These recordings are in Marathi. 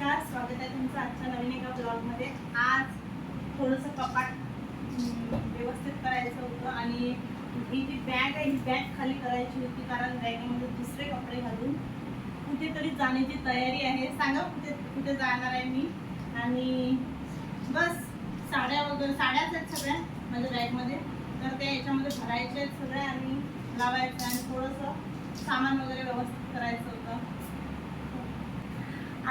नमस्कार स्वागत आहे तुमचं आजच्या नवीन एका ब्लॉगमध्ये आज थोडंसं कपाट व्यवस्थित करायचं होतं आणि ही जी बॅग आहे ही बॅग खाली करायची होती कारण बॅगेमध्ये दुसरे कपडे घालून कुठेतरी जाण्याची तयारी आहे. सांगा कुठे कुठे जाणार आहे मी? आणि बस साड्या वगैरे साड्याच आहेत सगळ्या माझ्या बॅगमध्ये तर त्या याच्यामध्ये भरायच्या आहेत सगळ्या आणि लावायचं आणि थोडंसं सामान वगैरे व्यवस्थित करायचं होतं.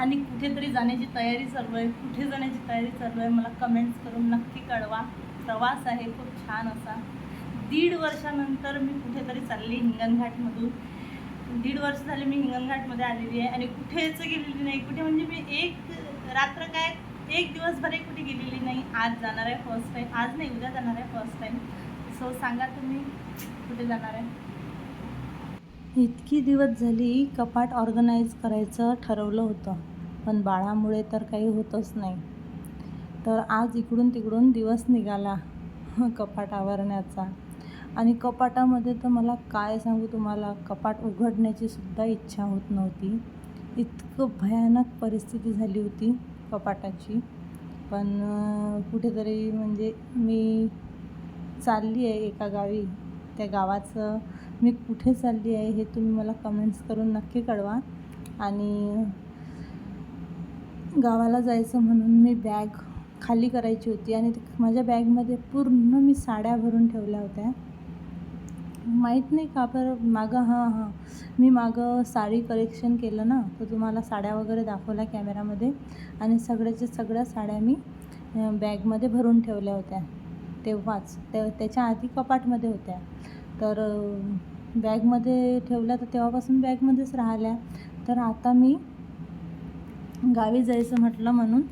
आणि कुठेतरी जाण्याची तयारी चालू आहे. कुठे जाण्याची तयारी चालू आहे मला कमेंट्स करून नक्की कळवा. प्रवास आहे खूप छान असा. दीड वर्षानंतर मी कुठेतरी चालली हिंगणघाटमधून. दीड वर्ष झाले मी हिंगणघाटमध्ये आलेली आहे आणि कुठेच गेलेली नाही. कुठे म्हणजे मी एक रात्र काय एक दिवसभर कुठे गेलेली नाही. आज जाणार आहे फर्स्ट टाईम आज नाही उद्या जाणार आहे फर्स्ट टाईम सो सांगा तुम्ही कुठे जाणार आहे? इतकी दिवस झाली कपाट ऑर्गनाईज करायचं ठरवलं होतं. पण बाळामुळे तर काही होतच नाही. तर आज इकडून तिकडून दिवस निघाला कपाट आवरण्याचा. आणि कपाटामध्ये तर मला काय सांगू तुम्हाला कपाट उघडण्याची सुद्धा इच्छा होत नव्हती. इतकं भयानक परिस्थिती झाली होती कपाटाची. पण कुठेतरी म्हणजे मी चालली आहे एका गावी. त्या गावाचं मी कुठे चालली आहे हे तुम्ही मला कमेंट्स करून नक्की कळवा. आणि गावाला जायचं म्हणून मी बॅग खाली करायची होती आणि माझ्या बॅगमध्ये पूर्ण मी साड्या भरून ठेवल्या होत्या. माहीत नाही का बरं मागं हां हां. मी मागं साडी कलेक्शन केलं ना तर तुम्हाला साड्या वगैरे दाखवल्या कॅमेरामध्ये आणि सगळ्याच्या सगळ्या साड्या मी बॅगमध्ये भरून ठेवल्या होत्या. तेव्हाच त्या त्याच्या आधी कपाटमध्ये होत्या. तर बॅगमध्ये ठेवल्या तर तेव्हापासून बॅगमध्येच राहिल्या. तर आता मी गावी जायचं म्हटलं म्हणून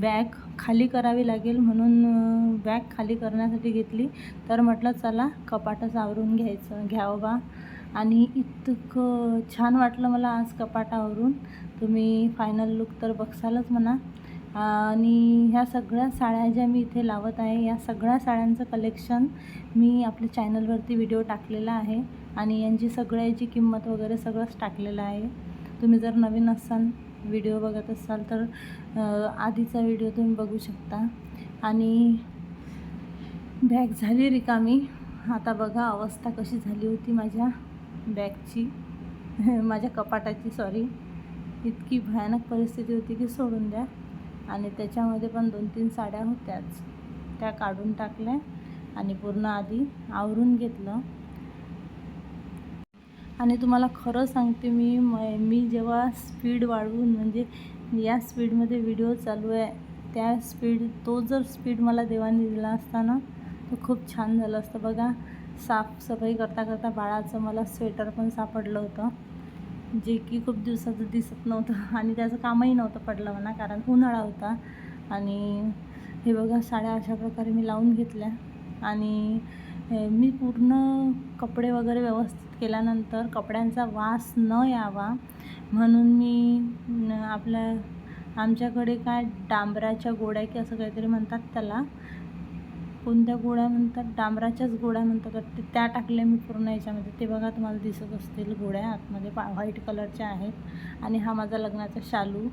बॅग खाली करावी लागेल म्हणून बॅग खाली करण्यासाठी घेतली. तर म्हटलं चला कपाटच आवरून घ्यायचं घ्यावं बा. आणि इतकं छान वाटलं मला आज कपाटावरून. तुम्ही फायनल लुक तर बघसालच म्हणा. आणि ह्या सगळ्या साड्या ज्या मी इथे लावत आहे या सगळ्या साड्यांचं कलेक्शन मी आपल्या चॅनलवरती व्हिडिओ टाकलेला आहे. आणि यांची सगळ्याची किंमत वगैरे सगळंच टाकलेलं आहे. तुम्ही जर नवीन असाल व्हिडिओ बघत असाल तर आधीचा व्हिडिओ तुम्ही बघू शकता. आणि बॅग झाली रिकामी. आता बघा अवस्था कशी झाली होती माझ्या बॅगची. माझ्या कपाटाची सॉरी इतकी भयानक परिस्थिती होती की सोडून द्या. आणि त्याच्यामध्ये पण दोन तीन साड्या होत्याच. त्या काढून टाकल्या आणि पूर्ण आधी आवरून घेतलं. आणि तुम्हाला खरं सांगते मी म- मी जेव्हा स्पीड वाढवून म्हणजे या स्पीडमध्ये व्हिडिओ चालू आहे त्या स्पीड तो जर स्पीड मला देवाने दिला असता ना तर खूप छान झालं असतं. बघा साफसफाई करता करता बाळाचं मला स्वेटर पण सापडलं होतं जे की खूप दिवसाचं दिसत नव्हतं आणि त्याचं कामही नव्हतं पडलं म्हणा कारण उन्हाळा होता. आणि हे बघा साड्या अशा प्रकारे मी लावून घेतल्या. आणि मी पूर्ण कपडे वगैरे व्यवस्थित केल्यानंतर कपड्यांचा वास न यावा. म्हणून मी आपल्या आमच्याकडे काय डांबराच्या गोड्या की असं काहीतरी म्हणतात त्याला. कोणत्या गोळ्या म्हणतात? डांबराच्याच गोळ्या म्हणतात. ते त्या टाकल्या मी पूर्ण याच्यामध्ये. ते बघा तुम्हाला दिसत असतील गोळ्या. आतमध्ये पा व्हाईट कलरच्या आहेत. आणि हा माझा लग्नाचा शालू.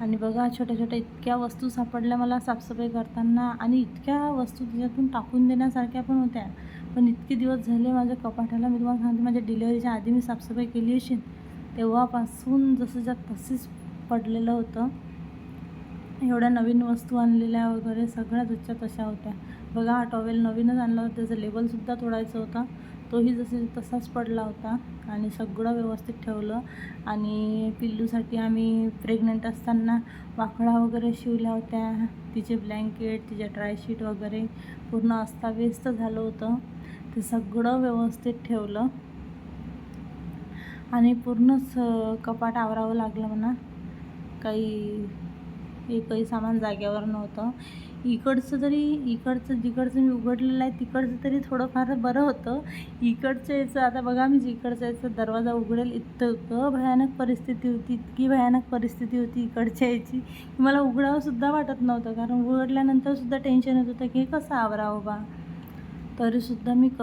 आणि बघा छोट्या छोट्या इतक्या वस्तू सापडल्या मला साफसफाई करताना आणि इतक्या वस्तू त्याच्यातून टाकून देण्यासारख्या पण होत्या. पण इतके दिवस झाले माझ्या कपाटाला. मी तुम्हाला सांगते माझ्या डिलेवरीच्या आधी मी साफसफाई केली असेल तेव्हापासून जसं ज्या तसेच पडलेलं होतं. एवढ्या नवीन वस्तू आणलेल्या वगैरे सगळ्या जच्या तशा होत्या. बघा हा टॉवेल नवीनच आणला होता त्याचं लेबलसुद्धा तोडायचा होता. तोही जसे तसाच पडला होता आणि सगळं व्यवस्थित ठेवलं. आणि पिल्लूसाठी आम्ही प्रेग्नंट असताना वाकडा वगैरे शिवल्या होत्या. तिचे ब्लँकेट तिचे ड्रायशीट वगैरे पूर्ण अस्ताव्यस्त झालं होतं. ते सगळं व्यवस्थित ठेवलं. आणि पूर्णच कपाट आवरावं लागलं म्हणा. काही एकही सामान जाग्यावर नव्हतं. इकडचं तरी इकडचं जिकडचं मी उघडलेलं आहे तिकडचं तरी थोडंफार बरं होतं. इकडचं याचं आता बघा मी जिकडचं याचं दरवाजा उघडेल इतकं भयानक परिस्थिती होती इतकी भयानक परिस्थिती होती इकडच्या याची की मला उघडावंसुद्धा वाटत नव्हतं. कारण उघडल्यानंतरसुद्धा टेन्शन येत होतं की हे कसं आवरावं बा? तरीसुद्धा मी क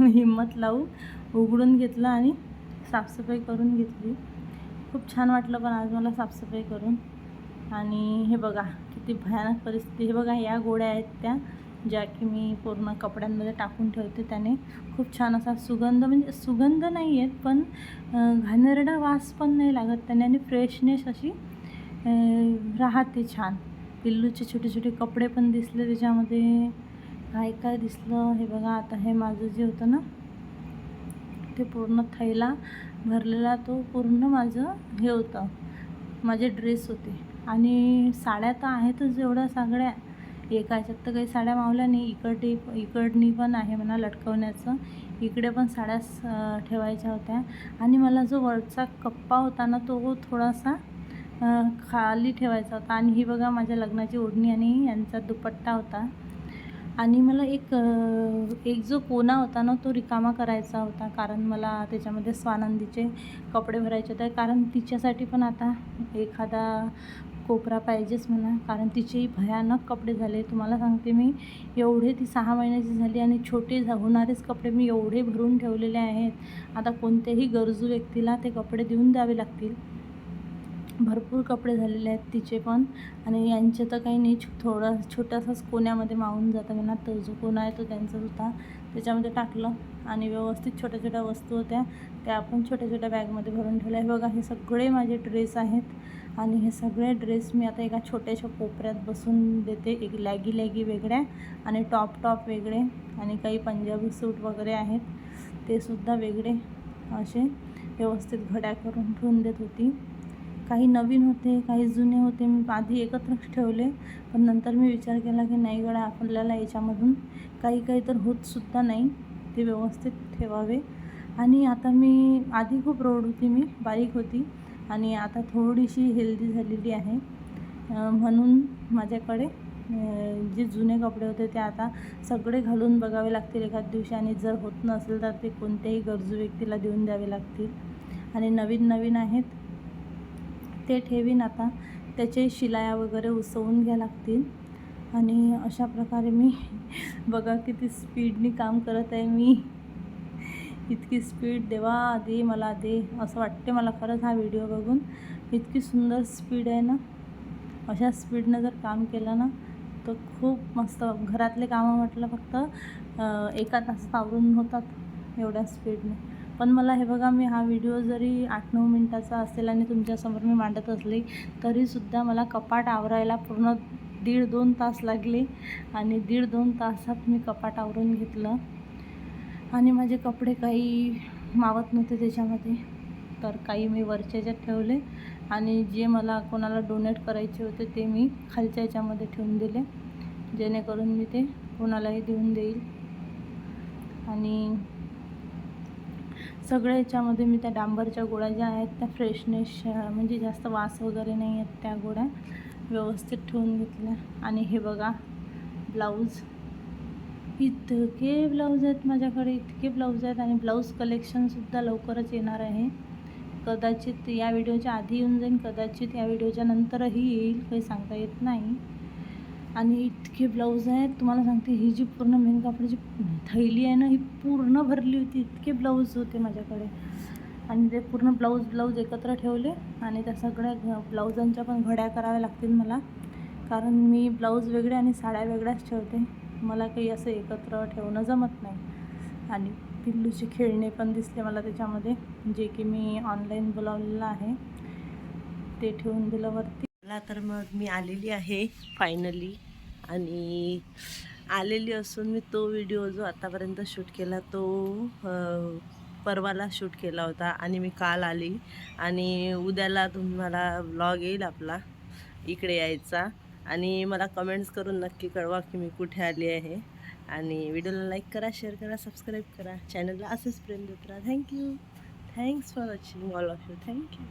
हिंमत लावून उघडून घेतलं आणि साफसफाई करून घेतली. खूप छान वाटलं पण आज मला साफसफाई करून. आणि हे बघा किती भयानक परिस्थिती. हे बघा या गोळ्या आहेत त्या ज्या की मी पूर्ण कपड्यांमध्ये टाकून ठेवते. त्याने खूप छान असा सुगंध म्हणजे सुगंध नाही आहेत पण घाणेरडा वास पण नाही लागत. त्याने आणि फ्रेशनेस अशी राहते छान. पिल्लूचे छोटे छोटे कपडे पण दिसले त्याच्यामध्ये. काय काय दिसलं? हे बघा आता हे माझं जे होतं ना ते पूर्ण थैला भरलेला तो पूर्ण माझं हे होतं. माझे ड्रेस होते. आणि साड्या तर आहेतच एवढ्या सगळ्या. एका ह्याच्यात तर काही साड्या मावल्या नाही. इकडे इकडनी पण आहे म्हणा लटकवण्याचं. इकडे पण साड्या स- ठेवायच्या होत्या. आणि मला जो वरचा कप्पा होता ना तो थोडासा खाली ठेवायचा होता. आणि ही बघा माझ्या लग्नाची ओढणी आणि यांचा दुपट्टा होता. आणि मला एक एक जो कोना होता ना तो रिकामा करायचा होता. कारण मला त्याच्यामध्ये स्वानंदीचे कपडे भरायचे होते. कारण तिच्यासाठी पण आता एखादा कोपरा पाहिजेच म्हणा कारण तिचेही भयानक कपडे झाले. तुम्हाला सांगते मी एवढे ती सहा महिन्याची झाली आणि छोटे होणारेच कपडे मी एवढे भरून ठेवलेले आहेत. आता कोणत्याही गरजू व्यक्तीला ते कपडे देऊन द्यावे लागतील. भरपूर कपडे झालेले आहेत तिचे पण. आणि यांचे तर काही नाही छो- थोडा छोटासाच कोण्यामध्ये मावून जातं म्हणा. तो जो कोणा आहे तो त्यांचा होता. त्याच्यामध्ये टाकलं आणि व्यवस्थित छोट्या छोट्या वस्तू होत्या. त्या आपण छोट्या छोट्या बॅगमध्ये भरून ठेवल्या. बघा हे सगळे माझे ड्रेस आहेत. आणि हे सगळे ड्रेस मी आता एका छोट्याशा कोपऱ्यात बसून देते. एक लॅगी लॅगी वेगळ्या आणि टॉप टॉप वेगळे आणि काही पंजाबी सूट वगैरे आहेत. ते सुद्धा वेगळे असे व्यवस्थित घड्या करून ठेवून देत होती. काही नवीन होते काही जुने होते. मी आधी एकत्रच ठेवले पण नंतर मी विचार केला की नाही गड्या आपल्याला याच्यामधून काही काही तर होतसुद्धा नाही. ते व्यवस्थित ठेवावे. आणि आता मी आधी खूप रोड होती मी बारीक होती. आणि आता थोडीशी हेल्दी झालेली आहे. म्हणून माझ्याकडे जे जुने कपडे होते ते आता सगळे घालून बघावे लागतील एखाद दिवशी आणि जर होत नसेल तर ते कोणत्याही गरजू व्यक्तीला देऊन द्यावे लागतील. आणि नवीन नवीन आहेत ते ठेवीन आता. त्याचे शिलाया वगैरे उसवून घ्या लागतील. आणि अशा प्रकारे मी बघा किती स्पीडनी काम करत आहे मी. इतकी स्पीड देवा दे मला दे. असं वाटते मला खरंच हा व्हिडिओ बघून. इतकी सुंदर स्पीड आहे ना. अशा स्पीडनं जर काम केलं ना तर खूप मस्त. घरातले कामं म्हटलं फक्त एका तासात आवरून होतात एवढ्या स्पीडने पण मला हे बघा मी हा व्हिडिओ जरी आठ नऊ मिनटाचा असेल आणि तुमच्यासमोर मी मांडत असले तरीसुद्धा मला कपाट आवरायला पूर्ण दीड दोन तास लागले आणि दीड दोन तासात मी कपाट आवरून घेतलं. आणि माझे कपडे काही मावत नव्हते त्याच्यामध्ये. तर काही मी वरच्या ह्याच्यात ठेवले आणि जे मला कोणाला डोनेट करायचे होते ते मी खालच्या ह्याच्यामध्ये ठेवून दिले. जेणेकरून मी ते कोणालाही देऊन देईल. आणि सगळ्या ह्याच्यामध्ये मी त्या डांबरच्या गोळ्या ज्या आहेत त्या फ्रेशनेस म्हणजे जास्त वास वगैरे नाही आहेत त्या गोळ्या व्यवस्थित ठेवून घेतल्या. आणि हे बघा ब्लाऊज इतके ब्लाऊज आहेत माझ्याकडे इतके ब्लाऊज आहेत आणि ब्लाऊज कलेक्शनसुद्धा लवकरच येणार आहे. कदाचित या व्हिडिओच्या आधी येऊन जाईन कदाचित या व्हिडिओच्या नंतरही येईल काही सांगता येत नाही. आणि इतके ब्लाऊज आहेत तुम्हाला सांगते ही जी पूर्ण मेन कापडाची थैली आहे ना ही पूर्ण भरली होती इतके ब्लाऊज होते माझ्याकडे. आणि ते पूर्ण ब्लाऊज ब्लाऊज एकत्र ठेवले आणि त्या सगळ्या घ ब्लाऊजांच्या पण घड्या कराव्या लागतील मला. कारण मी ब्लाऊज वेगळे आणि साड्या वेगळ्याच ठेवते. मला काही असं एकत्र ठेवणं जमत नाही. आणि पिल्लूचे खेळणे पण दिसले मला त्याच्यामध्ये. जे की मी ऑनलाईन बोलावलेलं आहे ते ठेवून दिलं वरती. मला तर मग मी आलेली आहे फायनली आणि आलेली असून मी तो व्हिडिओ जो आतापर्यंत शूट केला तो परवाला शूट केला होता. आणि मी काल आली. आणि उद्याला तुम्हाला व्लॉग येईल आपला इकडे यायचा. आणि मला कमेंट्स करून नक्की कळवा की मी कुठे आली आहे. आणि व्हिडिओला लाईक करा शेअर करा सबस्क्राईब करा. चॅनलला असंच प्रेम देत राहा. Thank you thanks for watching all of you thank you